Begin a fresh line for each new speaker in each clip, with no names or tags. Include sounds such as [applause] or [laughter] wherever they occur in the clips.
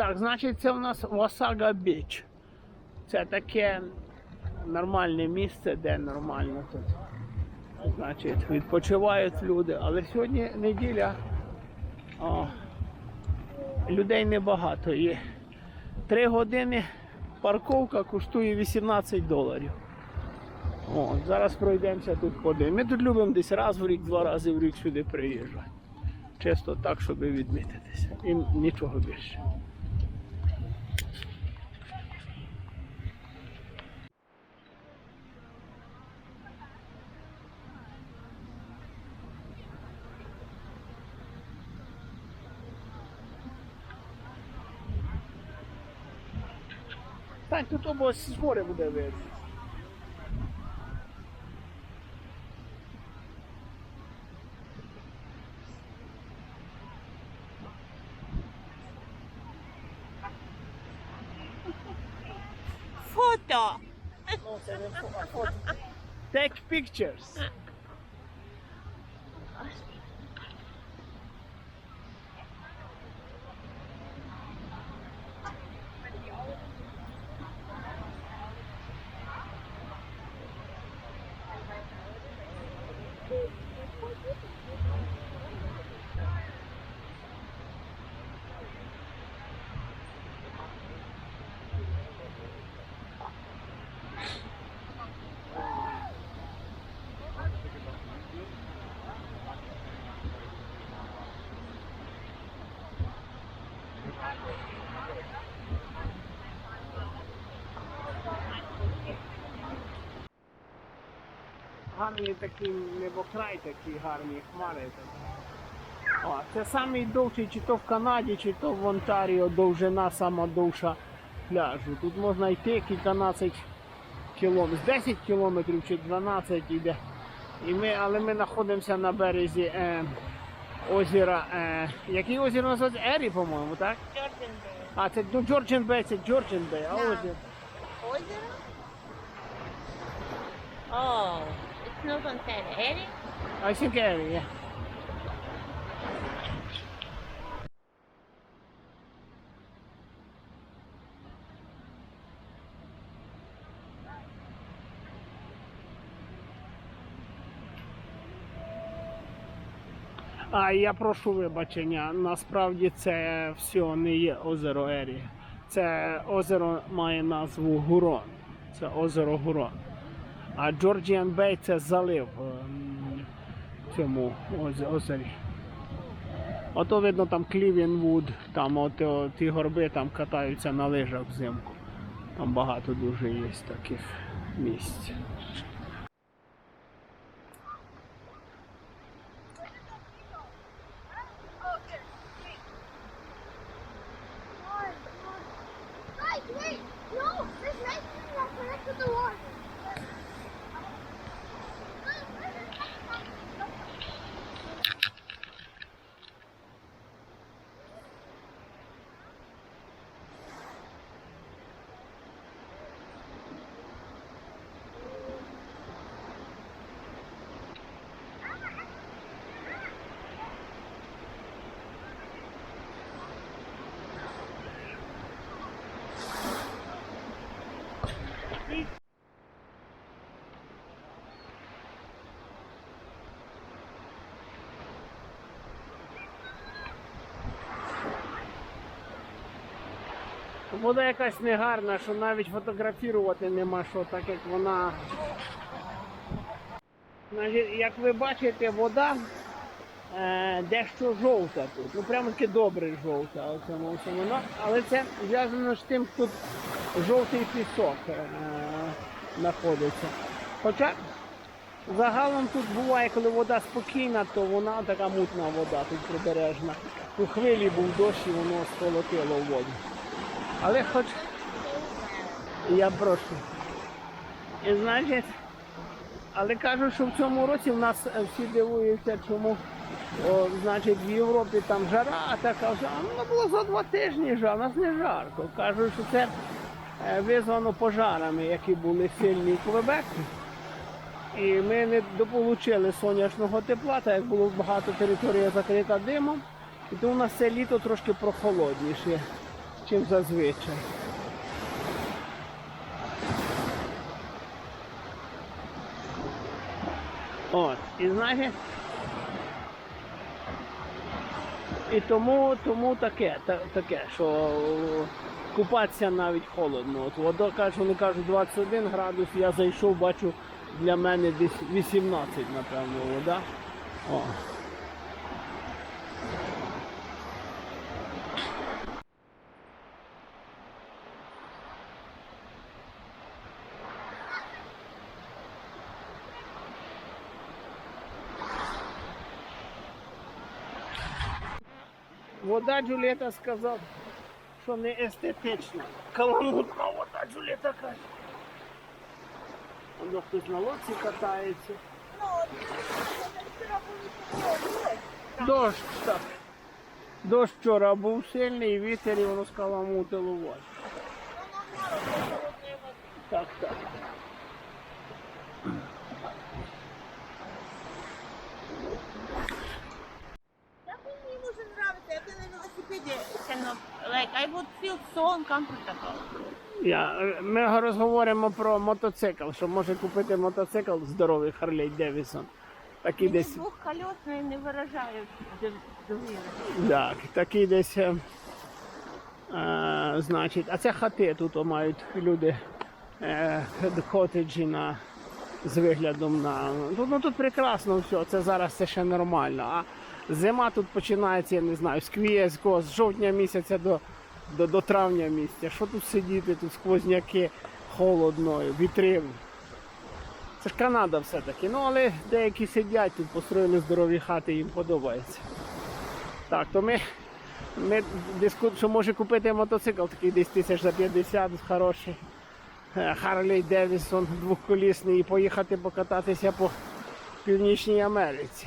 Так, значить, це у нас Осага Біч. Це таке нормальне місце, де нормально тут. Значить, відпочивають люди. Але сьогодні неділя. О, людей небагато є. Три години парковка коштує 18 доларів. О, зараз пройдемося тут подивимося. Ми тут любимо десь раз в рік, два рази в рік сюди приїжджати. Чисто так, щоб відмітитися. І нічого більше. Так, тут обо з моря буде видно.
Фото.
Take pictures. Гарні такі небокрай, такі гарні хмари. О, це самий довший, чи то в Канаді, чи то в Онтаріо довжина сама довша пляжу. Тут можна йти кільканадцять кілометрів, 10 кілометрів чи 12 іде. І ми, але ми знаходимося на березі е, озера. Е, який озеро називається? Ері, по-моєму, так?
Джордан
А, це ну, Джорджен Бей, це Джорджен Бей, а озеро.
Озеро? Oh, it's not on Terra. Eri?
I think Ері, yeah. А я прошу вибачення, насправді це все не є озеро Ері. Це озеро має назву Гурон. Це озеро Гурон. А Джорджіан Бей це залив ем, цьому озері. Ото видно там Клівінвуд, там от, о, ті горби там катаються на лижах взимку. Там багато дуже є таких місць. Вода якась негарна, що навіть фотографувати нема що, так як вона. Як ви бачите, вода е, дещо жовта тут. Ну прямо таки добре жовта. Ну, але це зв'язано з тим, що тут жовтий пісок е, знаходиться. Хоча загалом тут буває, коли вода спокійна, то вона така мутна вода, тут прибережна. У хвилі був дощ і воно сколотило в воду. Але хоч я прошу. І значить, але кажуть, що в цьому році в нас е, всі дивуються, чому о, значить, в Європі там жара, а така а ну було за два тижні жара, у нас не жарко. Кажуть, що це е, визвано пожарами, які були сильні в Квебеку. І ми не дополучили сонячного тепла, так як було багато території закрита димом. І тому у нас це літо трошки прохолодніше, ніж зазвичай. От, і знаєте, і тому, тому таке, та- таке, що купатися навіть холодно. От вода каже, вони кажуть 21 градус, я зайшов, бачу для мене десь 18, напевно, вода. О. Вода Джуліета сказав, що не естетична. Каламутна вода Джуліета каже. Воно хтось на лодці катається. Дощ, так. Дощ вчора був сильний, вітер і воно скаламутило воду. Так, так.
I would feel so uncomfortable.
Я, ми розговоримо про мотоцикл, що може купити мотоцикл здоровий Харлей Девісон. Такий
Мені
десь,
двохколесний не виражають дов- довіри.
так, такий десь, е, е, значить, а це хати тут о, мають люди е, котеджі на, з виглядом на. Ну, ну тут прекрасно все, це зараз це ще нормально. А зима тут починається, я не знаю, з квієцького, з жовтня місяця до, до, до травня місяця. Що тут сидіти, тут сквозняки, холодно, вітри. Це ж Канада все-таки. Ну, але деякі сидять тут, построїли здорові хати, їм подобається. Так, то ми, ми дискут, що може купити мотоцикл, такий десь тисяч за 50, хороший. Харлей Девісон двохколісний і поїхати покататися по Північній Америці.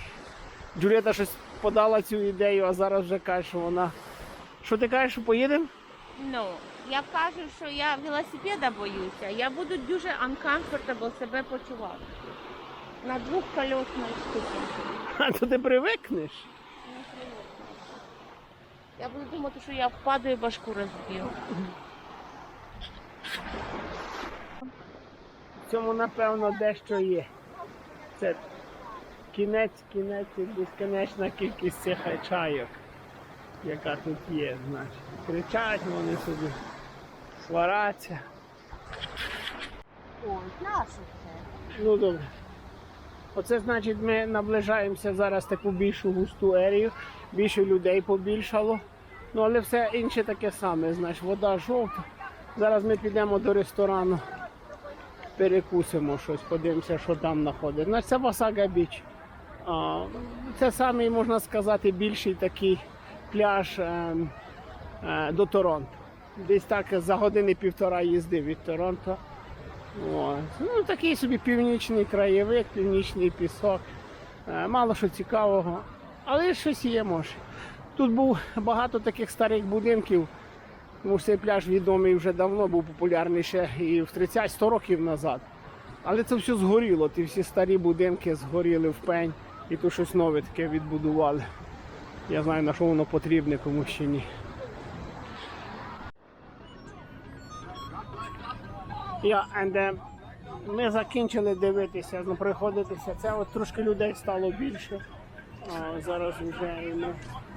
Джуліета щось подала цю ідею, а зараз вже каже, що вона. Що ти кажеш, що поїдемо?
Ну, я кажу, що я велосипеда боюся. Я буду дуже uncomfortable себе почувати. На двохколесній штуці.
А то ти привикнеш.
Я буду думати, що я впаду і башку розб'ю.
В цьому, напевно, дещо є. Це кінець, кінець і безконечна кількість цих чайок, яка тут є, значить. Кричать вони собі, свараться.
Ой, наше це.
Ну добре. Оце значить ми наближаємося зараз таку більшу густу ерію, більше людей побільшало. Ну але все інше таке саме, значить, вода жовта. Зараз ми підемо до ресторану, перекусимо щось, подивимося, що там знаходиться. Значить, це Васага Біч. Це самий, можна сказати, більший такий пляж е, е, до Торонто. Десь так за години півтора їзди від Торонто. О, ну, такий собі північний краєвид, північний пісок. Е, Мало що цікавого, але щось є може. Тут був багато таких старих будинків, тому що цей пляж відомий вже давно, був популярний ще і в 30-100 років назад. Але це все згоріло, ті всі старі будинки згоріли в пень і тут щось нове таке відбудували. Я знаю, на що воно потрібне, кому ще ні. Я, е, ми закінчили дивитися, ну, приходитися. Це от трошки людей стало більше. А, зараз вже ми,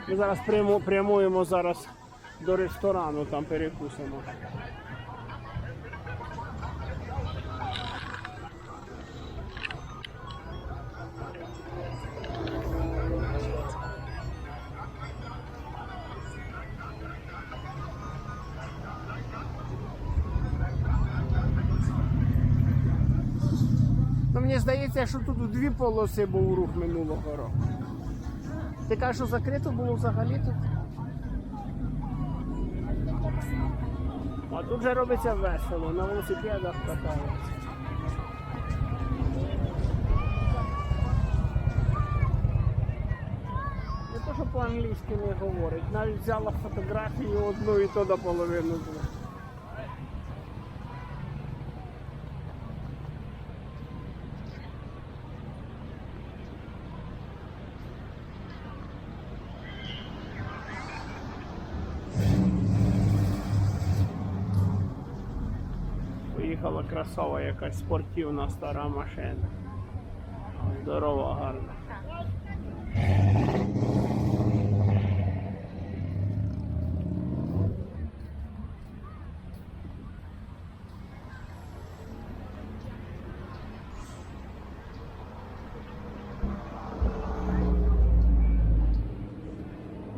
ми зараз прямуємо зараз до ресторану, там перекусимо. Мені здається, що тут дві полоси був рух минулого року. Ти кажеш, що закрито було взагалі тут? А тут вже робиться весело, на велосипедах катаються. Не то, що по-англійськи не говорить, навіть взяла фотографію одну і то до половини було. красова якась спортивна стара машина. Здорова, гарна.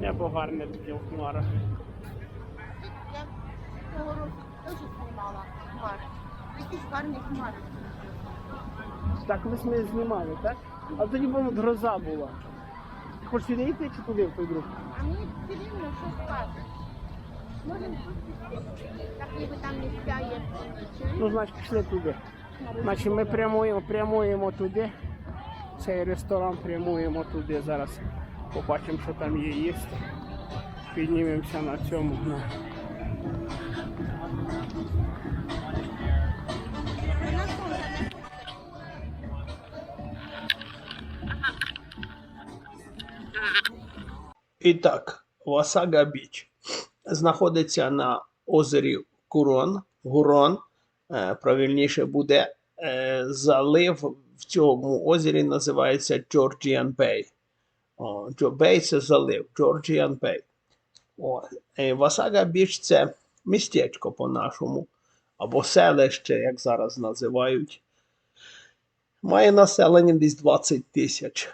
Небо гарне таке в хмарах.
Якісь гарні хмари.
Так ми ми знімали, так? А тоді воно гроза була. Хочеш сюди йти чи туди в той друг?
А мені все рівно, що скажеш. Можемо тут піти. Так ніби там місця є.
Ну, значить, пішли туди. Значить, ми прямуємо, прямуємо туди. Цей ресторан прямуємо туди. Зараз побачимо, що там є їсти. Піднімемося на цьому. На...
І так, Васага Біч знаходиться на озері Курон. Гурон, е, правильніше буде е, залив в цьому озері називається Georgian Bay. Бей це залив, Georgian Bay. Е, Васага Біч це містечко по-нашому, або селище, як зараз називають. Має населення десь 20 тисяч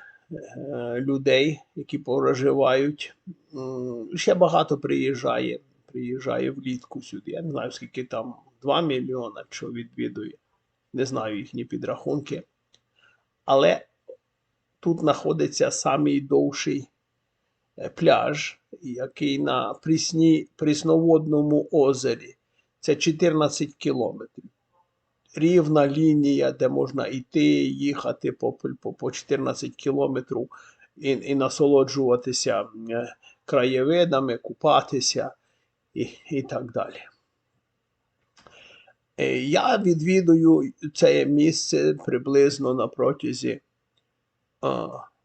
людей, які проживають. Ще багато приїжджає. Приїжджає влітку сюди. Я не знаю, скільки там 2 мільйона, що відвідує. Не знаю їхні підрахунки. Але тут знаходиться самий довший е, пляж, який на прісні, прісноводному озері. Це 14 кілометрів. Рівна лінія, де можна йти, їхати по, по, по 14 кілометрів і, і насолоджуватися е, краєвидами, купатися і, і так далі. Е, Я відвідую це місце приблизно на протязі.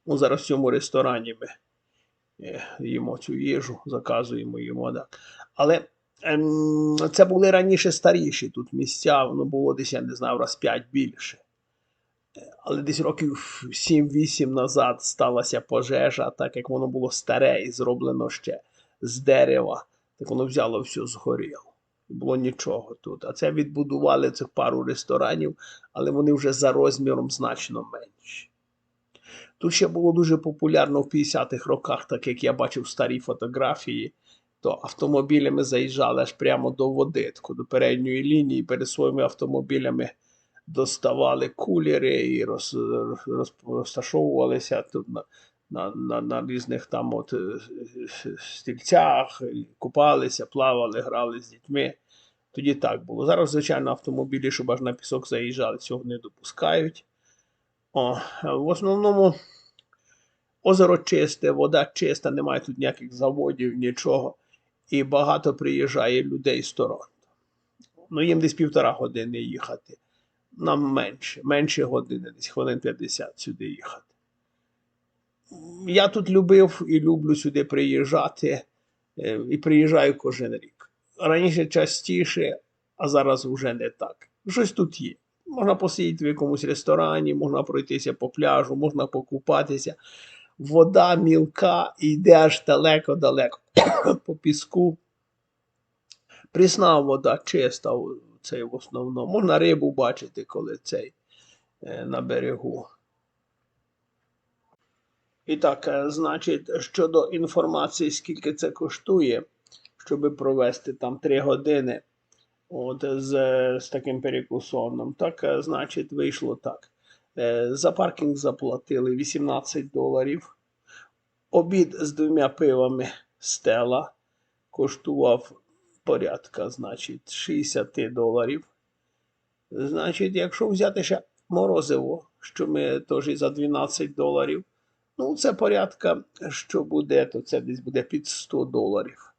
Ну, зараз в цьому ресторані ми е, їмо цю їжу, заказуємо їмо. Так. Але це були раніше старіші тут місця, воно було десь, я не знаю, раз 5 більше. Е, Але десь років 7-8 назад сталася пожежа, так як воно було старе і зроблено ще з дерева, так воно взяло все згоріло. Було нічого тут. А це відбудували цих пару ресторанів, але вони вже за розміром значно менші. Тут ще було дуже популярно в 50-х роках, так як я бачив старі фотографії, то автомобілями заїжджали аж прямо до води, до передньої лінії, перед своїми автомобілями доставали кулери і роз, роз, розташовувалися тут на, на, на, на різних там от е, стільцях, купалися, плавали, грали з дітьми. Тоді так було. Зараз, звичайно, автомобілі, щоб аж на пісок заїжджали, цього не допускають. О, в основному озеро чисте, вода чиста, немає тут ніяких заводів, нічого. І багато приїжджає людей з Торонто. Ну, їм десь півтора години їхати. Нам менше, менше години, десь хвилин 50 сюди їхати. Я тут любив і люблю сюди приїжджати, е, і приїжджаю кожен рік. Раніше частіше, а зараз вже не так. Щось тут є. Можна посидіти в якомусь ресторані, можна пройтися по пляжу, можна покупатися. Вода мілка і аж далеко-далеко [coughs] по піску. Прісна вода чиста, о, це в основному. Можна рибу бачити, коли цей е, на берегу. І так, е, значить, щодо інформації, скільки це коштує, щоб провести там 3 години от, з, з таким перекусоном, так, е, значить, вийшло так. Е, За паркінг заплатили 18 доларів. Обід з двома пивами стела коштував порядка, значить, 60 доларів. Значить, якщо взяти ще морозиво, що ми теж за 12 доларів, ну це порядка, що буде, то це десь буде під 100 доларів.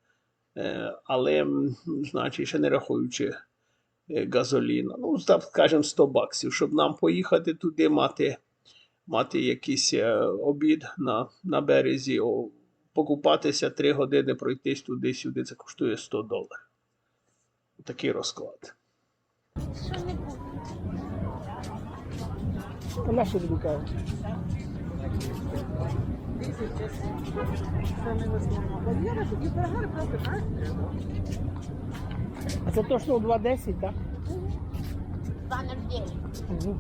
Е, але, значить, ще не рахуючи газоліна. Ну, так, скажімо, 100 баксів, щоб нам поїхати туди, мати, мати якийсь е, обід на, на березі, о, покупатися 3 години, пройтись туди-сюди, це коштує 100 доларів. Такий розклад.
А на що тобі кава? А це точно у 2.10, так?
2,09.
Угу.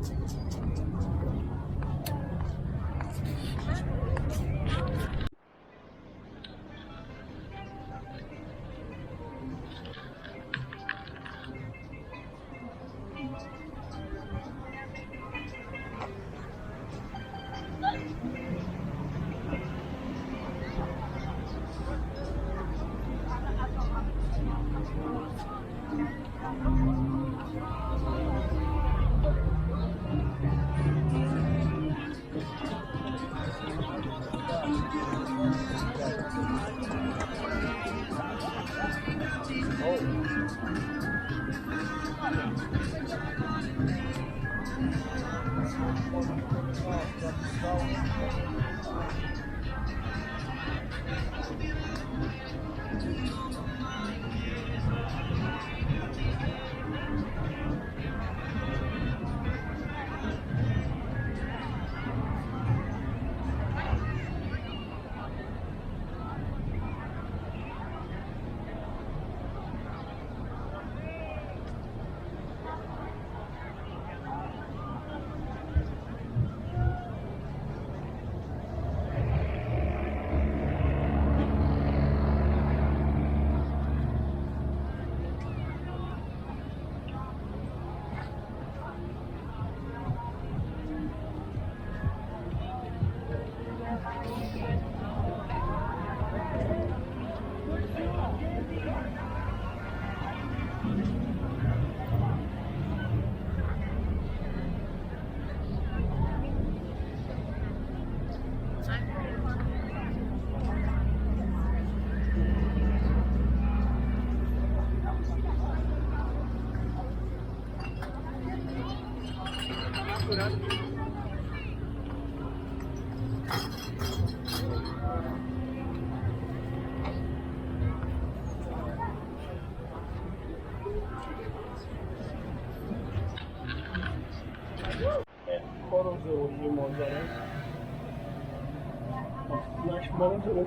Наш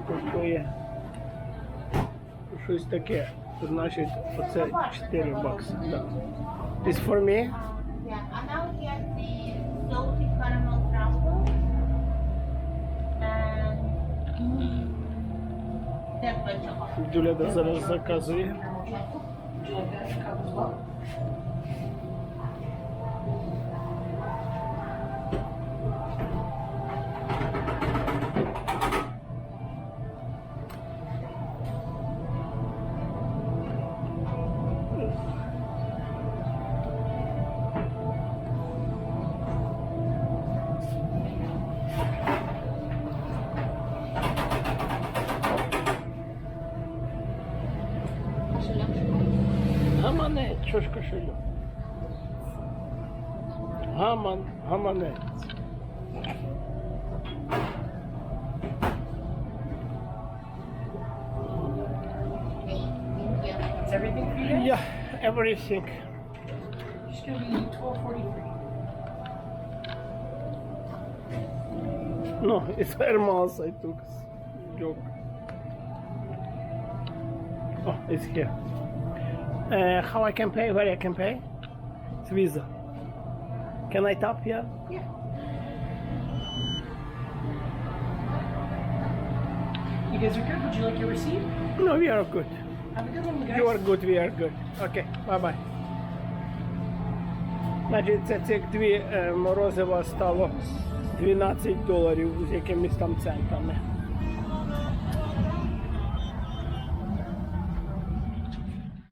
коштує щось таке. Значить, оце 4 бакси. Да. This for me?
Yeah, and now get the salty caramel crumble and.
Дюля зараз заказує. książkę szyją. Haman, Hamanet.
Is everything you?
Yeah, everything.
It's gonna be 1243.
No, it's Hermas I took. Joke. Oh, it's here. Uh, how I can pay? Where I can pay? It's Visa. Can I tap here?
Yeah. You guys are good. Would you like your receipt?
No, we are good.
Have a good one, you guys.
You are good, we are good. Okay, bye-bye. Значить, це цих дві е, морозива стало 12 доларів з якимись там центами.